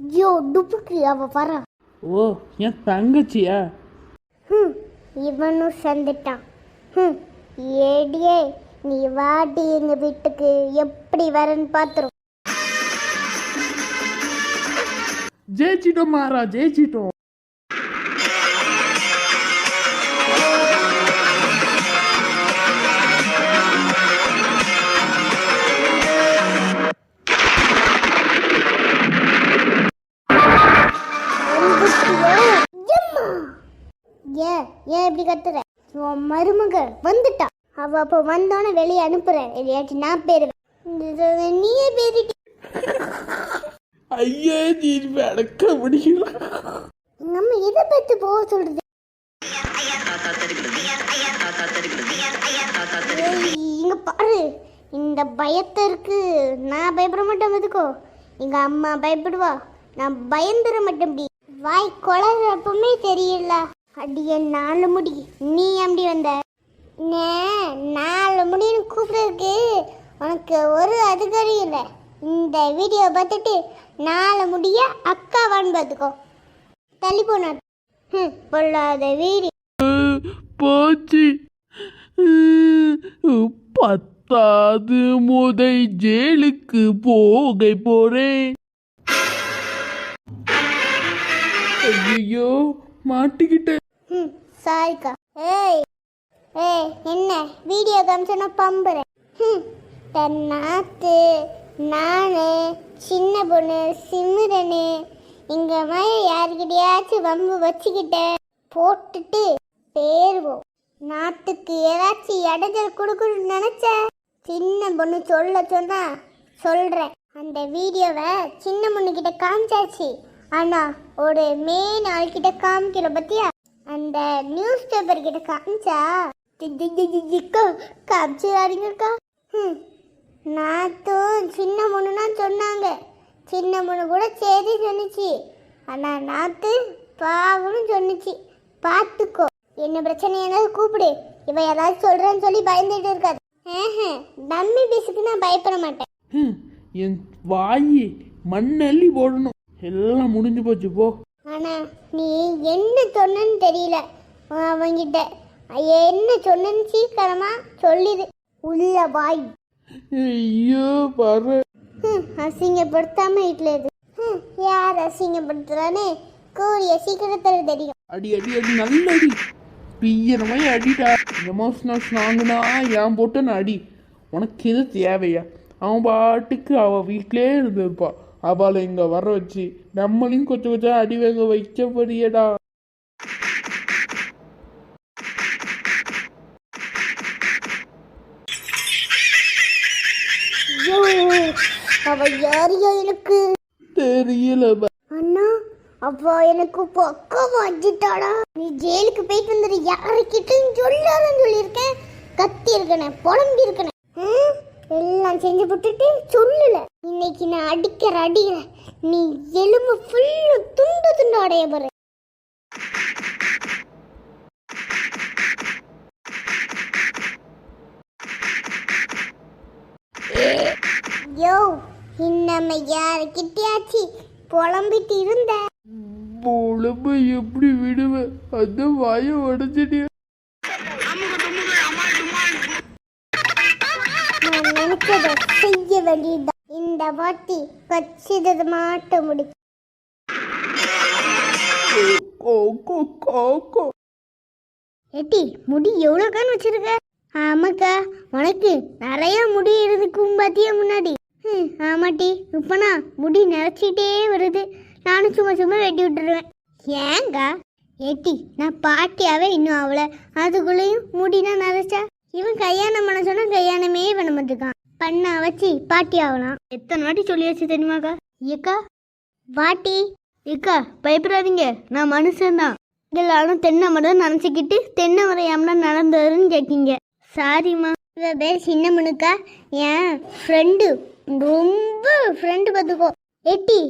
ஐயோ டுப்புக்கு அவ வரா. ஓ என் தங்கச்சியா? ஹம் இவனும் சேர்ந்துட்டான். ஹம் ஏடியே நீ வாடி எங்க வீட்டுக்கு. எப்படி வரேன்னு பாத்துரும் ஜெயிச்சிட்டோம் மாறா ஜெயிச்சிட்டோம். ஏன்? ஏன் இப்படி கத்துற? உன் மருமக வந்துட்டா. அவ அப்ப வந்தோடனே வெளியே அனுப்புறேன். இல்லையாச்சும் நான் பேருவேன். இது நீயே பேரிட்டு. ஐயா நீ விளக்க முடியல. நம்ம இதை பத்தி போக சொல்றது? இங்க பாரு. இந்த பயத்திற்கு நான் பயப்பட மாட்டேன் எதுக்கோ எங்க அம்மா பயப்படுவா. நான் பயந்துட மாட்டேன் வாய் குளறப்பமே தெரியல. அடிய நாலு முடி. நீ எப்படி வந்த? நே, நாலு முடின்னு கூப்பிடுறதுக்கு உனக்கு ஒரு அதுக்கறி இல்லை. இந்த வீடியோ பார்த்துட்டு நாலு முடிய அக்கா பார்த்துக்கோ. தள்ளி போனா ம், பொல்லாத வீடு. போச்சு. பத்தாவது முதை ஜெயிலுக்கு போக போறேன். ஐயோ மாட்டிக்கிட்டேன். ம் சாரிக்கா. ஏய் ஏய் என்ன? வீடியோ காமிச்சனா பம்புறேன். ம் நாத்து நானு சின்ன பொண்ணு சிம்ரனு இங்கே மாதிரி யாருக்கிட்டையாச்சும் வம்பு வச்சுக்கிட்டேன் போட்டுட்டு பேருவோம். நாத்துக்கு ஏதாச்சும் இடைஞ்சல் கொடுக்கணும்னு நினச்சேன் சின்ன பொண்ணு சொல்ல சொன்னா சொல்கிறேன் அந்த வீடியோவை சின்ன பொண்ணுக்கிட்ட காமிச்சாச்சு. ஆனால் ஒரு மெயின் ஆள்கிட்ட காமிக்கிற பற்றியா அந்த நியூஸ் பேப்பர் கிட்ட காமிச்சா? காமிச்சிடாதீங்கக்கா. ம் நாத்தும் சின்ன பொண்ணுனா சொன்னாங்க. சின்ன பொண்ணு கூட சரி சொன்னிச்சு. ஆனால் நாத்து பாவம்னு சொன்னிச்சு. பார்த்துக்கோ என்ன பிரச்சனை ஏதாவது கூப்பிடு. இவ ஏதாவது சொல்றேன்னு சொல்லி பயந்துட்டு இருக்காது. ஏஹ் டம்மி பேசுக்கு நான் பயப்பட மாட்டேன். என் வாய் மண்ணள்ளி போடணும். எல்லாம் முடிஞ்சு போச்சு போ. ஆனா நீ என்ன சொன்னன்னு தெரியல. அவங்கிட்ட என்ன சொன்னன்னு சீக்கிரமா சொல்லிடு. உள்ள வாய். ஐயோ பாரு அசிங்கப்படுத்தாம வீட்டுல ஹம், யார் அசிங்கப்படுத்துறானே கூடிய சீக்கிரத்தில் தெரியும். அடி அடி அடி நல்ல அடி. மாதிரி அடிடா. எமோஷனல் ஸ்ட்ராங்குனா என் போட்டு அடி. உனக்கு எது தேவையா? அவன் பாட்டுக்கு அவள் வீட்டிலே இருந்திருப்பா. அவளை இங்கே வர வச்சு நம்மளையும் கொஞ்சம் கொஞ்சம் அடி வாங்க வைக்கப்படியடா. அவ யாரையோ எனக்கு? தெரியல. அண்ணா அப்பா எனக்கு பக்கம் வச்சுட்டாடா நீ ஜெயிலுக்கு போயிட்டு வந்துரு. யாருக்கிட்டும் சொல்லாதன்னு சொல்லியிருக்கேன். கத்தி இருக்கனே புலம்பி இருக்கனே ஹம்? எல்லாம் செஞ்சு விட்டுட்டு சொல்லல. இன்னைக்கு நான் அடிக்கிற அடியில நீ எலும்பு ஃபுல்லு துண்டு துண்டு அடைய போற யோ இன்னம யாருக்கிட்டயாச்சு புலம்பிட்டு இருந்த? உடம்ப எப்படி விடுவேன் அந்த வாய உடஞ்சிட்டியா நான் நினைச்சத செய்ய வேண்டியதுதான். இந்த வாட்டி கச்சிதது மாட்ட முடியும் ஏட்டி முடி எவ்வளோ கான் வச்சிருக்க? ஆமாக்கா உனக்கு நிறைய முடி இருக்குக்கும் பாத்தியா முன்னாடி. ம், ஆமாட்டி இப்பனா முடி நிறச்சிட்டே வருது. நானும் சும்மா சும்மா வெட்டி விட்டுருவேன். ஏங்கா? ஏட்டி நான் பாட்டியாவே இன்னும் ஆகல அதுக்குள்ளேயும் முடினா நரைச்சா? இவன் கல்யாணம் பண்ண சொன்னா கல்யாணமே பண்ண மாட்டிருக்கான் பண்ண வச்சு பாட்டி ஆகலாம். எத்தனை வாட்டி சொல்லியாச்சு தெரியுமாக்கா? ஏக்கா வாட்டி. ஏக்கா பயப்படாதீங்க. நான் மனுஷன்தான் எல்லாரும் தென்னை மரம் நினச்சிக்கிட்டு தென்னை மரம் நடந்ததுன்னு கேட்கீங்க சாரிம்மா. இவ பேர் சின்ன மனுக்கா என் ஃப்ரெண்டு ரொம்ப ஃப்ரெண்டு பார்த்துக்கோ. எட்டி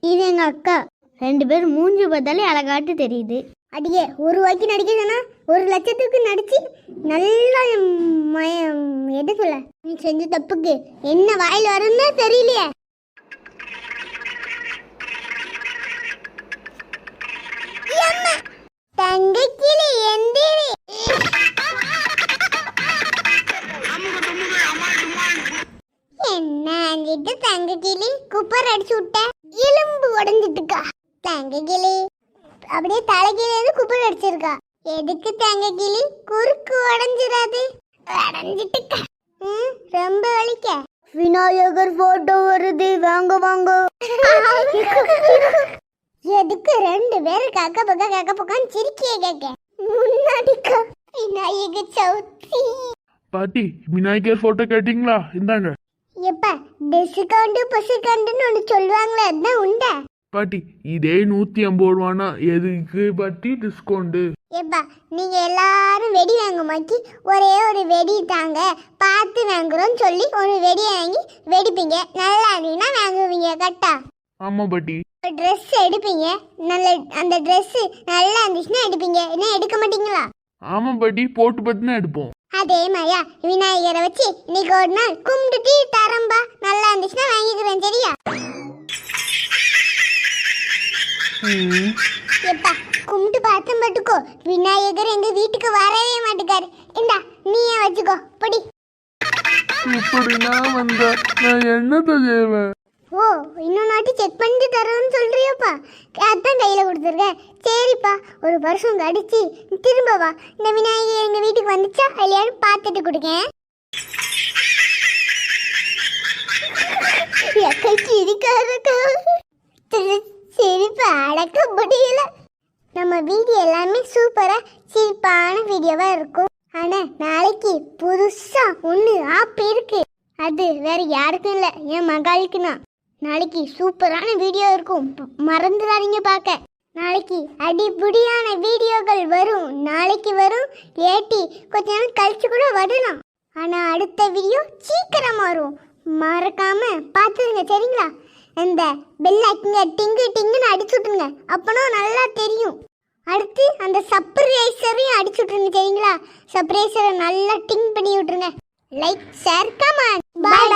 இது எங்கள் அக்கா. ரெண்டு பேர் மூஞ்சி பார்த்தாலே அழகாட்டு தெரியுது. அடியே ஒரு ரூபாய்க்கு நடிக்க ஒரு லட்சத்துக்கு நடிச்சு நல்லா எது சொல்ல? நீ செஞ்ச தப்புக்கு என்ன வாயில் வரும்னு தெரியலையே. தங்கக்கிளி எந்திரி. என்ன தங்கக்கிளி குப்பர் அடிச்சு விட்ட? எலும்பு உடஞ்சிட்டுக்கா. தங்கக்கிளி அப்படியே தலைகீழ குப்பல் அடிச்சிருக்கா. எதுக்கு தங்க கிளி? குறுக்கு உடஞ்சிராது. உடஞ்சிட்டுக்கா ம், ரொம்ப வலிக்க. விநாயகர் போட்டோ வருது. வாங்க வாங்க. எதுக்கு ரெண்டு பேரும் கக்க பக்க கக்க பக்கம் சிரிக்கிய கேக்க. முன்னாடிக்கா விநாயகர் சவுத்தி. பாட்டி விநாயகர் போட்டோ கேட்டிங்களா? இந்தாங்க. எப்ப டிஸ்கவுண்ட் புசிகவுண்ட்னு ஒன்று சொல்லுவாங்களே அதுதான் உண்டா. பாட்டி இதே நூத்தி ஐம்பது ரூபானா? எதுக்கு பாட்டி டிஸ்கவுண்ட் எப்பா நீங்க எல்லாரும் வெடி வாங்க மாக்கி. ஒரே ஒரு வெடி தாங்க. பார்த்து வாங்குறோம்னு சொல்லி ஒரு வெடி வாங்கி வெடிப்பீங்க. நல்லா இருந்தீங்கன்னா வாங்குவீங்க கரெக்டா ஆமா பாட்டி. ஒரு ட்ரெஸ் எடுப்பீங்க. நல்ல அந்த Dress நல்லா இருந்துச்சுன்னா எடுப்பீங்க. என்ன எடுக்க மாட்டீங்களா? ஆமா பாட்டி போட்டு பார்த்து தான் எடுப்போம். அதே மாதிரியா விநாயகரை வச்சு இன்னைக்கு ஒரு நாள் கும்பிட்டுட்டு தரம்பா. நல்லா இருந்துச்சுன்னா வாங்கிக்கிறேன் சரியா ம், எப்பா கும்பிட்டு பார்த்தேன் பட்டுக்கோ விநாயகர் எங்க வீட்டுக்கு வரவே மாட்டேக்காரு. இந்தா நீயே வச்சுக்கோ. படி. இப்படின்னா வந்த நான் என்னத்த செய்வேன்? ஓ இன்னொரு நாட்டி செக் பண்ணிட்டு தரோன்னு சொல்றியாப்பா. அதான் கையில கொடுத்துருக்கேன். சரிப்பா ஒரு வருஷம் கழிச்சு திரும்ப வா. இந்த விநாயகர் எங்க வீட்டுக்கு வந்துச்சா இல்லையான்னு பார்த்துட்டு கொடுக்கேன். எக்கச்சி இருக்காருக்கா சிரிப்பு அடக்க முடியல நம்ம வீடியோ எல்லாமே சூப்பரா சிரிப்பான வீடியோவா இருக்கும். ஆனா நாளைக்கு புதுசா ஒண்ணு ஆப் இருக்கு. அது வேற யாருக்கும் இல்ல என் மகளுக்கு தான். நாளைக்கு சூப்பரான வீடியோ இருக்கும். மறந்துடாதீங்க பார்க்க நாளைக்கு அடிபுடியான வீடியோக்கள் வரும். நாளைக்கு வரும். ஏட்டி கொஞ்ச நேரம் கழிச்சு கூட வரலாம். ஆனா அடுத்த வீடியோ சீக்கிரம் வரும். மறக்காம பார்த்துருங்க சரிங்களா? இந்த பெல் ஐக்கிங்க டிங்கு டிங்குன்னு அடிச்சு விட்டுருங்க. அப்போனா நல்லா தெரியும். அடுத்து அந்த சப்ரைசரையும் அடிச்சு விட்டுருங்க சரிங்களா? சப்ரைசரை நல்லா டிங் பண்ணி விட்டுருங்க. லைக் ஷேர் கமெண்ட் பாய்